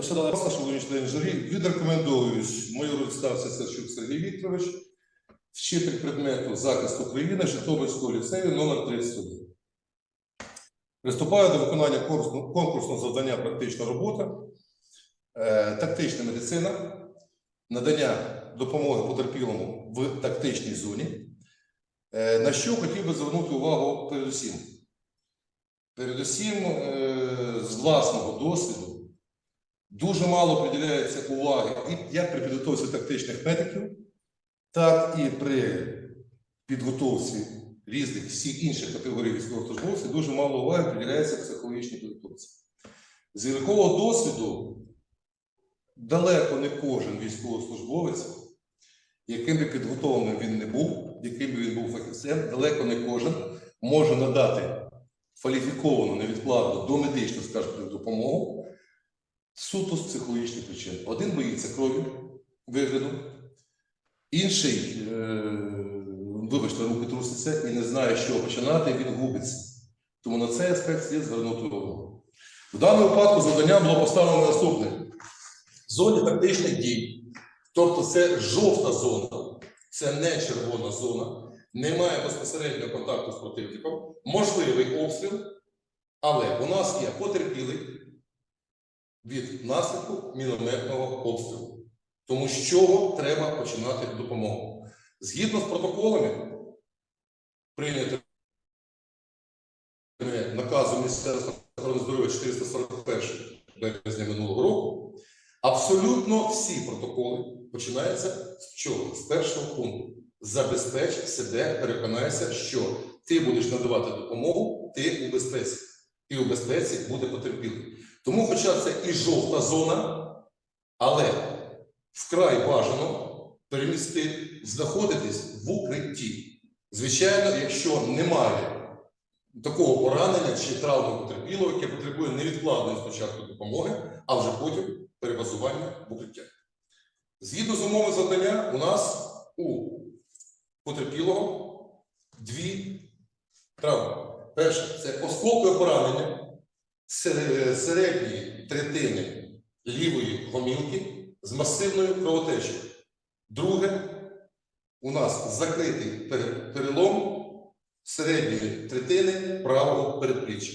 Все дала шановні члени журі, відрекомендовуюсь майору відставці Сарчук Сергій Вікторович, вчитель предмету захист України Житомирського ліцею номер 31. Приступаю до виконання конкурсного завдання практична робота, е, тактична медицина, надання допомоги потерпілому в тактичній зоні. Е, На що хотів би звернути увагу передусім. Передусім, е, з власного досвіду, дуже мало приділяється уваги і як при підготовці тактичних медиків, так і при підготовці різних всіх інших категорій військовослужбовців дуже мало уваги приділяється психологічній підготовці. З військового досвіду далеко не кожен військовослужбовець, яким би підготовленим він не був, яким би він був фахівцем, далеко не кожен може надати кваліфіковану, невідкладну домедичну, скажімо, допомогу суто з психологічних причин. Один боїться крові вигляду, інший, е, вибачте, руки труситься і не знає, чого починати, він губиться. Тому на цей аспект слід звернути увагу. В даному випадку завдання було поставлено наступне: зоні тактичних дій, тобто це жовта зона, це не червона зона, немає безпосереднього контакту з противником, можливий обстріл, але у нас є потерпілий від наслідку мінометного обстрілу. Тому з чого треба починати допомогу? Згідно з протоколами, прийнятими наказом Міністерства охорони здоров'я 441 березня минулого року, абсолютно всі протоколи починаються з чого? З першого пункту. Забезпеч себе, переконайся, що ти будеш надавати допомогу, ти у безпеці. І у безпеці буде потерпілий. Тому, хоча це і жовта зона, але вкрай бажано перемісти, знаходитись в укритті. Звичайно, якщо немає такого поранення чи травми потерпілого, яке потребує невідкладної спочатку допомоги, а вже потім перебазування в укриття. Згідно з умови завдання, у нас у потерпілого дві травми. Перше це осколкове поранення середньої третини лівої гомілки з масивною кровотечею. Друге, у нас закритий перелом середньої третини правого передпліччя.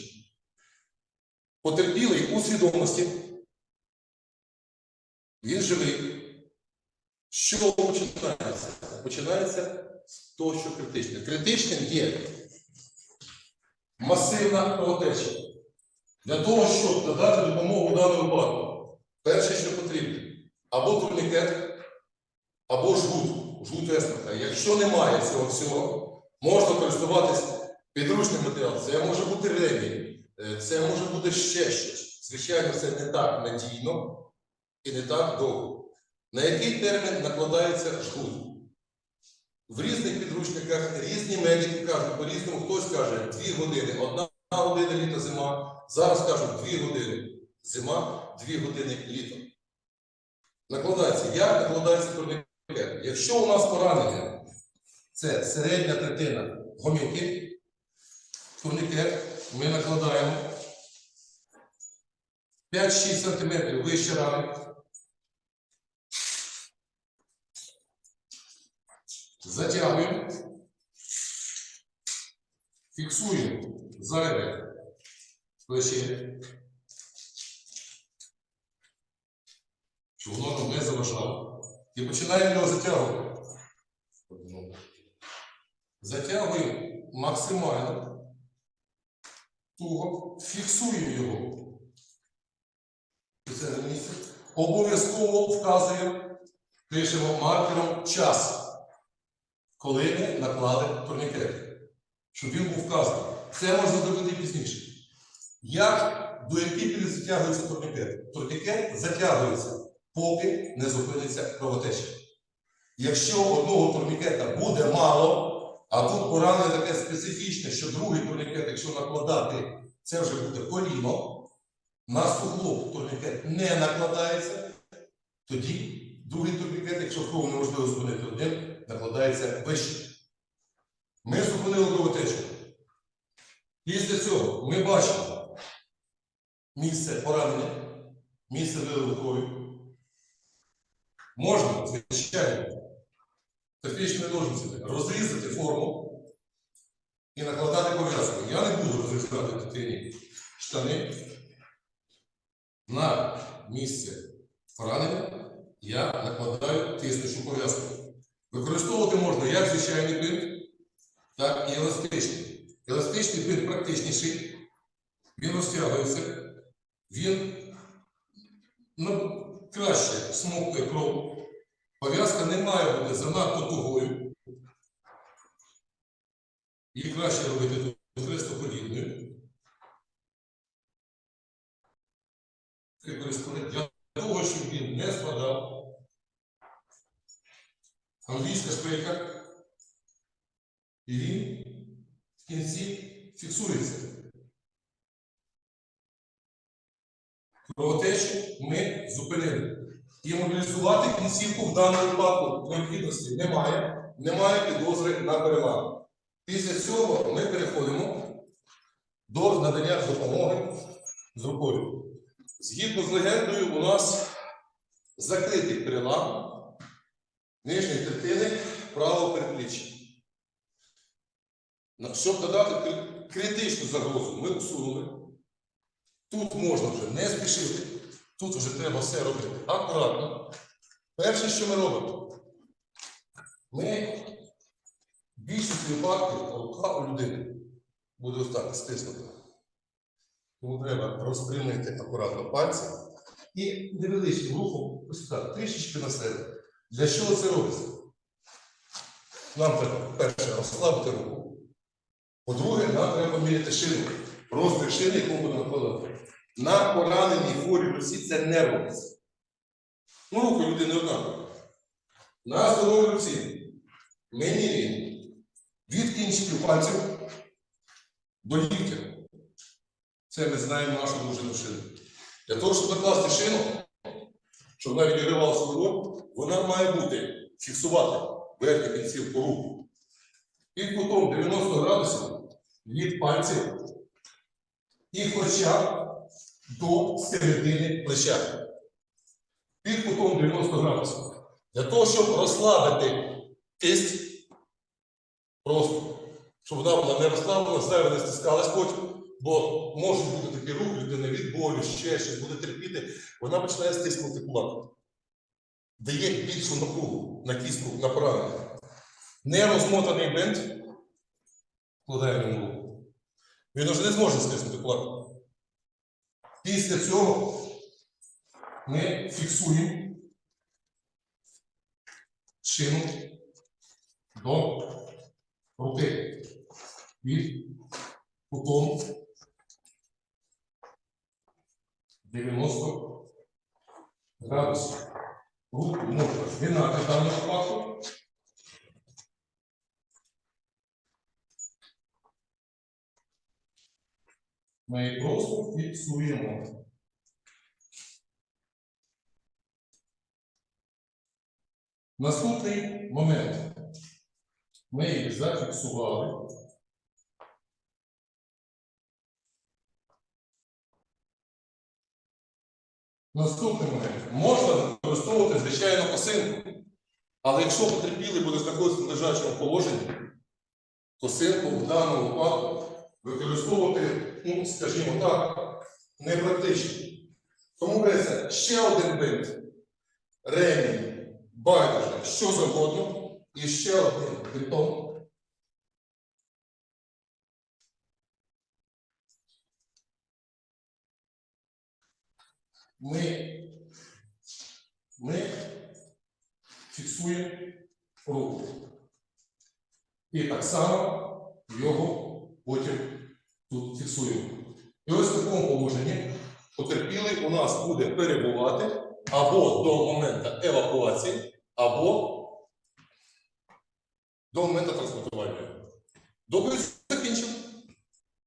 Потерпілий у свідомості. Він живий. Що починається? Починається з того, що критичне. Критичним є масивна кровотеча. Для того, щоб надати допомогу даному випадку, перше, що потрібно, або турнікет, або жгут, жгут Есмерта. Якщо немає цього всього, можна користуватись підручним матеріалом. Це може бути ремінь, е, це може бути ще щось. Звичайно, це не так надійно і не так довго. На який термін накладається жгут? В різних підручниках різні медики кажуть по-різному, хтось каже 2 години, одна година літа зима. Зараз кажуть 2 години зима, 2 години літо. Накладається. Як накладається турнікет? Якщо у нас поранення, це середня третина гомілки, турнікет ми накладаємо 5-6 см вище рани. Затягуємо. Фіксуємо зайве плече. Щоб воно нам не заважало. І починаємо його затягувати. Затягуємо максимально. Туго. Фіксуємо його. Обов'язково вказуємо, пишемо маркером час коли ми накладемо турнікет, щоб він був вказаний. Це можна зробити пізніше. Як до яких затягується турнікет? Турнікет затягується, поки не зупиниться кровотеча. Якщо одного турнікета буде мало, а тут поранення таке специфічне, що другий турнікет, якщо накладати, це вже буде коліно, на суглоб турнікет не накладається, тоді другий турнікет, якщо кров неможливо зупинити один, накладається вище. Ми зупинили кровотечу. Після цього ми бачимо місце поранення, місце рукою. Можна, звичайно, технічними ножницями розрізати форму і накладати пов'язку. Я не буду розрізати дитині штани на місце поранення. Я накладаю тиснучу пов'язку. Використовувати можна як звичайний бинт, так і еластичний. Еластичний бинт практичніший, він розтягується, він ну, краще смоктує кров. Пов'язка не має бути занадто тугою. Її краще робити хрестоподібною. Використовувати для того, щоб він не спадав. Англійська шпилька. І він в кінці фіксується. Кровотечу ми зупинили. І мобілізувати кінцівку в даному випадку необхідності немає, немає підозри на переламу. Після цього ми переходимо до надання допомоги з рукою. Згідно з легендою, у нас закритий перелам нижньої третини правого передпліччя. Щоб додати критичну загрозу, ми усунули. Тут можна вже не спішити, тут вже треба все робити акуратно. Перше, що ми робимо, ми в більшості випадків рука у людини буде ось стиснута. Тому треба розпрямити акуратно пальці і невеличким рухом ось так, трішечки на себе. Для чого це робиться? Нам треба перше розслабити руку. По-друге, нам треба поміряти шину. Розмір шини, яку ми будемо накладати. На пораненій хворій руці це не робиться. Ну, руку людини однакова. На здоровій руці ми міряємо від кінчиків пальців до ліктя. Це ми знаємо нашу довжину шини. Для того, щоб накласти шину, щоб вона відігравала свою роль, вона має бути фіксувати верхню кінцівку руку. Під кутом 90 градусів від пальців і хоча до середини плеча. Під кутом 90 градусів. Для того, щоб розслабити кисть, просто, щоб вона була не розслаблена, зайве не стискалась потім, бо може бути такий рух людини від болю, ще щось буде терпіти, вона починає стиснути кулак. Дає більшу напругу на кістку, на поранення. Нерозмотаний бинт руку. Він вже не зможе стиснути кулак. Після цього ми фіксуємо шину до руки під кутом 90 градусів. Руку можна згинати в даному випадку. Ми її просто фіксуємо. Наступний момент. Ми їх зафіксували. Наступний момент. Можна використовувати, звичайно, косинку. Але якщо потерпілий буде знаходитися в лежачому положенні, косинку в даному випадку використовувати, ну, скажімо так, непрактично. Тому береться ще один бинт, ремінь, байдуже, що завгодно, і ще один бинтом. Ми, ми фіксуємо руку. І так само його потім тут фіксуємо. І ось в такому положенні потерпілий у нас буде перебувати або до моменту евакуації, або до моменту транспортування. Доповідь закінчив.